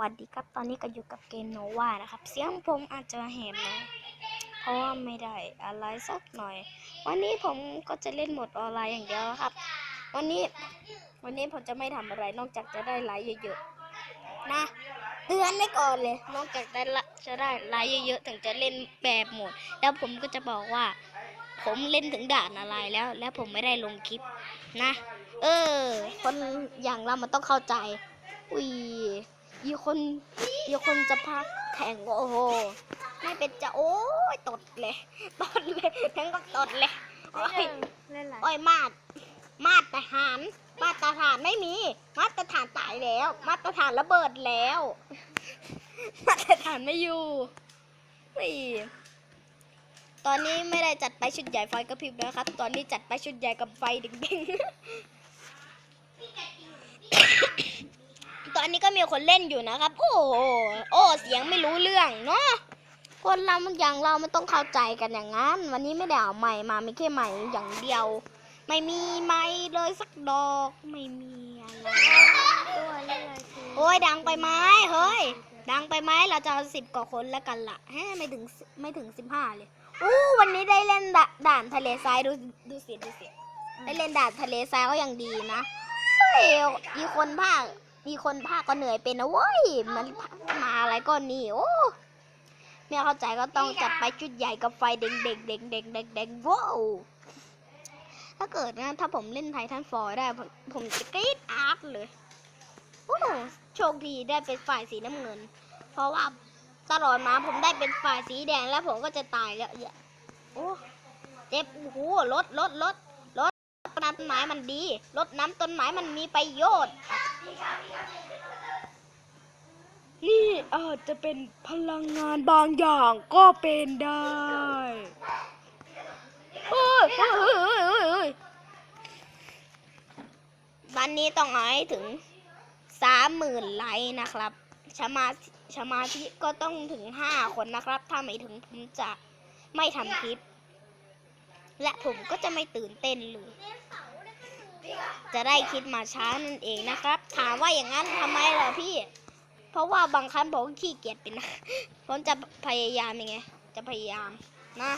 วัสดีครับ ตอนนี้ก็อยู่กับเกมโนวานะครับ เสียงผมอาจจะแหบนะ เพราะว่าไม่ได้อะไรสักหน่อย วันนี้ผมก็จะเล่นโหมดออนไลน์อย่างเดียวครับ วันนี้ วันนี้ผมจะไม่ทำอะไรนอกจากจะได้ไลค์เยอะๆ นะ เตือนไว้ก่อนเลย นอกจากได้ละจะได้ไลค์เยอะๆ ถึงจะเล่นแบบโหมด แล้วผมก็จะบอกว่า ผมเล่นถึงด่านอะไรแล้ว แล้วผมไม่ได้ลงคลิปนะ เออ คนอย่างเรามันต้องเข้าใจ อุ้ย ยีคนยีคนจะพักแข่งโอ้โหไม่เป็นจะโอ้ยตดเลยตดเลยทั้งก็ตดเลยโอ้ยเล่นอะไรโอ้ยมาดมาตรฐานมาตรฐานไม่มี มาตรฐานตายแล้ว มาตรฐานระเบิดแล้ว มาตรฐานไม่อยู่อุ้ยตอนนี้ไม่ได้จัดไปชุดใหญ่ไฟกระพริบแล้วครับ ตอนนี้จัดไปชุดใหญ่กับไฟเด้งๆตอ นนี้ก็มีคนเล่นอยู่นะครับ โอ้โหโอ้เสียงไม่รู้เรื่องเนาะคนเรามันอย่างเรามันต้องเข้าใจกันอย่างนั้น วันนี้ไม่ได้เอาใหม่มามีแค่ใหม่อย่างเดียว ไม่มีไม้เลยสักดอกไม่มีอะไรตัวเล่นอะไรคือโอ้ยดังไปไหมเฮ้ย ดังไปไหมเราจะเอาสิบกว่าคนแล้วกันละแฮไม่ถึงไม่ถึงสิบห้าเลยอู้วันนี้ได้เล่นด่าด่านทะเลทรายดูดูสิดูสิได้เล่นด่านทะเลทรายก็ยังดีนะเฮ้ยมีคนภาค มีคนภาคก็เหนื่อยเป็นนะเว้ย มันมาอะไรก็นี่โอ้ไม่เข้าใจก็ต้องจัดไปชุดใหญ่กับไฟเด็กเด็กเด็กเด็กเด็กเด็กว้าวถ้าเกิดนะถ้าผมเล่นไททันฟอร์ได้ ผมผมจะกรี๊ดอาร์ตเลยโอ้โชคดีได้เป็นฝ่ายสีน้ำเงิน เพราะว่าตลอดมาผมได้เป็นฝ่ายสีแดงแล้วผมก็จะตายแล้วอย่าโอ้เจ็บโอ้โหรถรถรถรถน้ำต้นไม้มันดีรถน้ำต้นไม้มันมีประโยชน์ นี่อาจจะเป็นพลังงานบางอย่างก็เป็นได้เฮ้ยเฮ้ยเฮ้ยเฮ้ยเฮ้ยวันนี้ต้องเอาให้ถึงสามหมื่นไลค์นะครับสมาธิสมาธิก็ต้องถึงห้าคนนะครับ ถ้าไม่ถึงผมจะไม่ทำคลิป และผมก็จะไม่ตื่นเต้นเลย จะได้คิดมาช้านั่นเองนะครับ ถามว่าอย่างนั้นทำไมเหรอพี่ เพราะว่าบางครั้งผมขี้เกียจเป็นนะผมจะพยายามยังไง จะพยายามนะ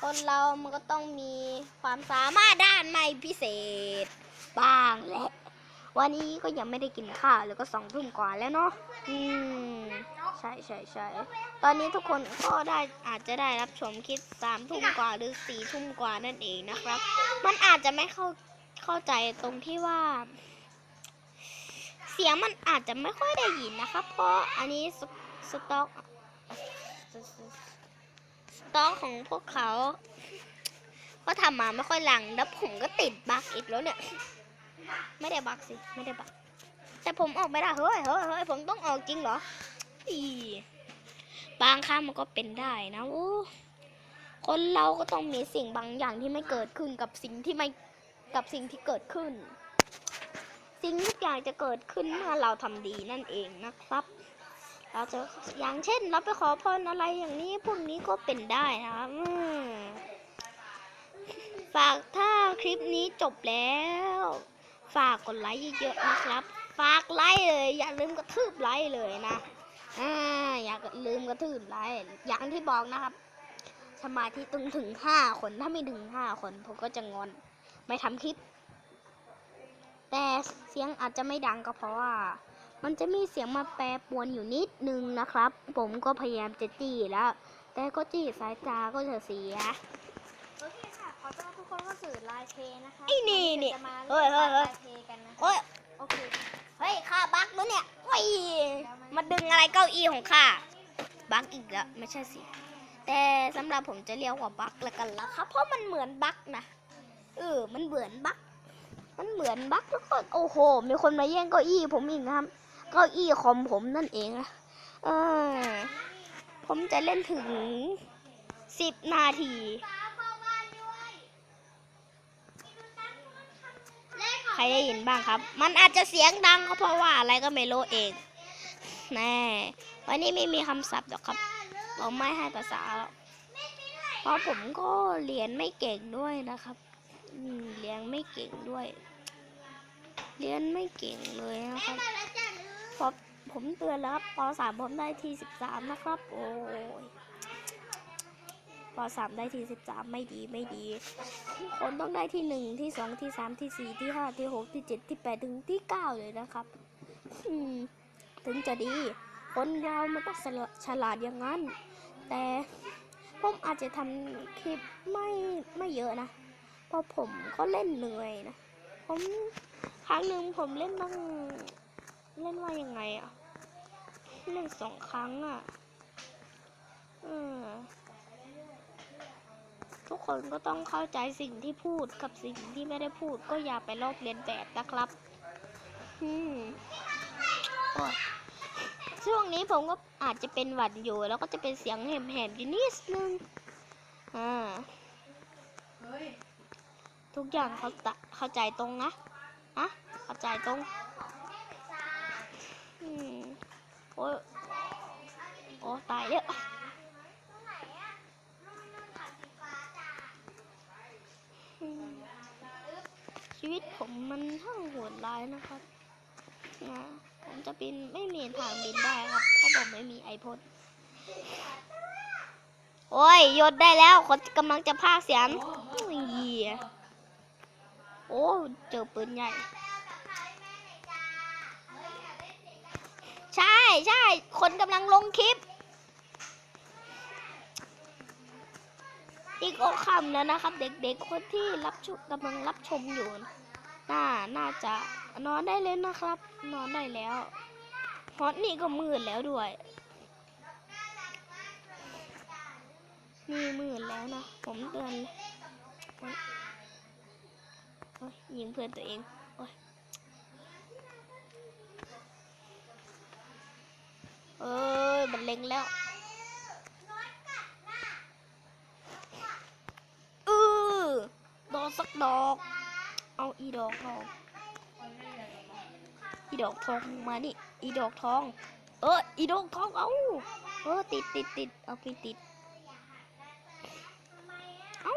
คนเรามันก็ต้องมีความสามารถด้านไม่พิเศษ บ้างแหละ วันนี้ก็ยังไม่ได้กินข้าวแล้วก็สองทุ่มกว่าแล้วเนาะ อืม ใช่ใช่ใช่ตอนนี้ทุกคนก็ได้อาจจะได้รับชมคลิปสามทุ่มกว่าหรือสี่ทุ่มกว่านั่นเองนะครับ มันอาจจะไม่เข้า เข้าใจตรงที่ว่า เสียงมันอาจจะไม่ค่อยได้ยินนะครับเพราะอันนี้สสต็อกสต็อกของพวกเขา ก็ทำมาไม่ค่อยหลังแล้วผมก็ติดบั๊กอีกแล้วเนี่ย ไม่ได้บักสิไม่ได้บักแต่ผมออกไม่ได้เฮ้ยเฮ้ยเฮ้ยผมต้องออกจริงเหรออีบางครั้งมันก็เป็นได้นะโอ้คนเราก็ต้องมีสิ่งบางอย่างที่ไม่เกิดขึ้นกับสิ่งที่ไม่ กับสิ่งที่เกิดขึ้น สิ่งทุกอย่างจะเกิดขึ้นเมื่อเราทำดีนั่นเองนะครับ เราจะอย่างเช่น เราไปขอพรอะไรอย่างนี้พวกนี้ก็เป็นได้นะครับฝากถ้าคลิปนี้จบแล้ว ฝากกดไลค์เยอะๆนะครับ ฝากไลค์เลย อย่าลืมกระทืบไลค์เลยนะอ่าอย่าลืมกระทืบไลค์อย่างที่บอกนะครับ สมาธิต้องถึงห้าคนถ้าไม่ถึงห้าคนผมก็จะงอน ไม่ทำคลิป แต่เสียงอาจจะไม่ดังก็เพราะว่า มันจะมีเสียงมาแปรปรวนอยู่นิดนึงนะครับ ผมก็พยายามจะจี้แล้ว แต่ก็จี้สายตาก็จะเสียโอเคค่ะขอต้อนรับทุกคนเข้าสู่ไลฟ์เพย์นะคะไอ้นี่นี่จะมาเฮ้ยเฮ้ยเฮ้ยไลฟ์เพย์กันนะโอ้ยโอเคเฮ้ยข้าบักแล้วเนี่ยโอ้ยมาดึงอะไรเก้าอี้ของข้าบักอีกแล้วไม่ใช่สิแต่สำหรับผมจะเรียกว่าบักละกันละครับเพราะมันเหมือนบักนะ เออ มันเหมือนบักมันเหมือนบักทุกคน โอ้โห มีคนมาแย่งเก้าอี้ผมอีกนะครับ เก้าอี้คอมผมนั่นเองนะเออ ผมจะเล่นถึงสิบนาทีใครได้ยินบ้างครับ มันอาจจะเสียงดังก็เพราะว่าอะไรก็ไม่รู้เอง แน่ วันนี้ไม่มีคำศัพท์หรอกครับเราไม่ให้ภาษาหรอก เพราะผมก็เรียนไม่เก่งด้วยนะครับ เรียนไม่เก่งด้วยเรียนไม่เก่งเลยนะครับพราะผมเตือนแล้วครับปสามผมได้ที่สิบสามนะครับ โอ้ยปสามได้ที่สิบสามไม่ดีไม่ดีทุกคนต้องได้ที่หนึ่งที่สองที่สามที่สี่ที่ห้าที่หกที่เจ็ดที่แปดถึงที่เก้าเลยนะครับ อืม ถึงจะดี คนเรามันต้องฉลาดอย่างนั้น แต่ผมอาจจะทำคลิปไม่ไม่เยอะนะ พราะผมก็เล่นเหนื่อยนะ ผมครั้งหนึ่งผมเล่นตั้งเล่นว่ายังไงอะเล่นสองครั้งอะเออทุกคนก็ต้องเข้าใจสิ่งที่พูดกับสิ่งที่ไม่ได้พูด ก็อย่าไปลอกเลียนแบบนะครับ อืมช่วงนี้ผมก็อาจจะเป็นหวัดอยู่ แล้วก็จะเป็นเสียงแหบๆอยู่นิดนึง อ่า ทุกอย่างเขาตะเข้าใจตรงนะนะเข้าใจตรงอืมโอ้ยโอ้ตายแล้วอืมชีวิตผมมันช่างโหดร้ายนะครับนะผมจะบินไม่มีทางบินได้ครับเพราะผมไม่มีไอพดโอ้ยยดได้แล้วคนกำลังจะพากเสียง โอ้ เจอปืนใหญ่ ใช่ใช่คนกำลังลงคลิป อีกโอคำแล้วนะครับ เด็กๆคนที่รับชมกำลังรับชมอยู่น่าน่าจะนอนได้เลยนะครับ นอนได้แล้วเพราะนี่ก็มืดแล้วด้วยนี่มืดแล้วนะ ผมเตือนเลย โอ๊ยโอ๊ยยิงเพื่อนตัวเอง โอ๊ยเอ้ยมันเล็งแล้วเออโดนสักดอก เอาอีดอกทอง อีดอกทองมานี่ อีดอกทอง เออ อีดอกทอง เอาเออ ติดติดติดเอาไปติด เอา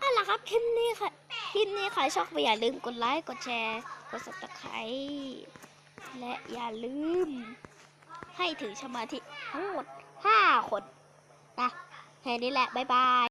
อันละ ครับคลิปนี้ค่ะ คลิปนี้ใครชอบก็อย่าลืมกดไลค์ กดแชร์ กดสับตะไคร้และอย่าลืม ให้ถึงสมาธิทั้งหมด 5 คนนะแค่นี้แหละ บ๊ายบาย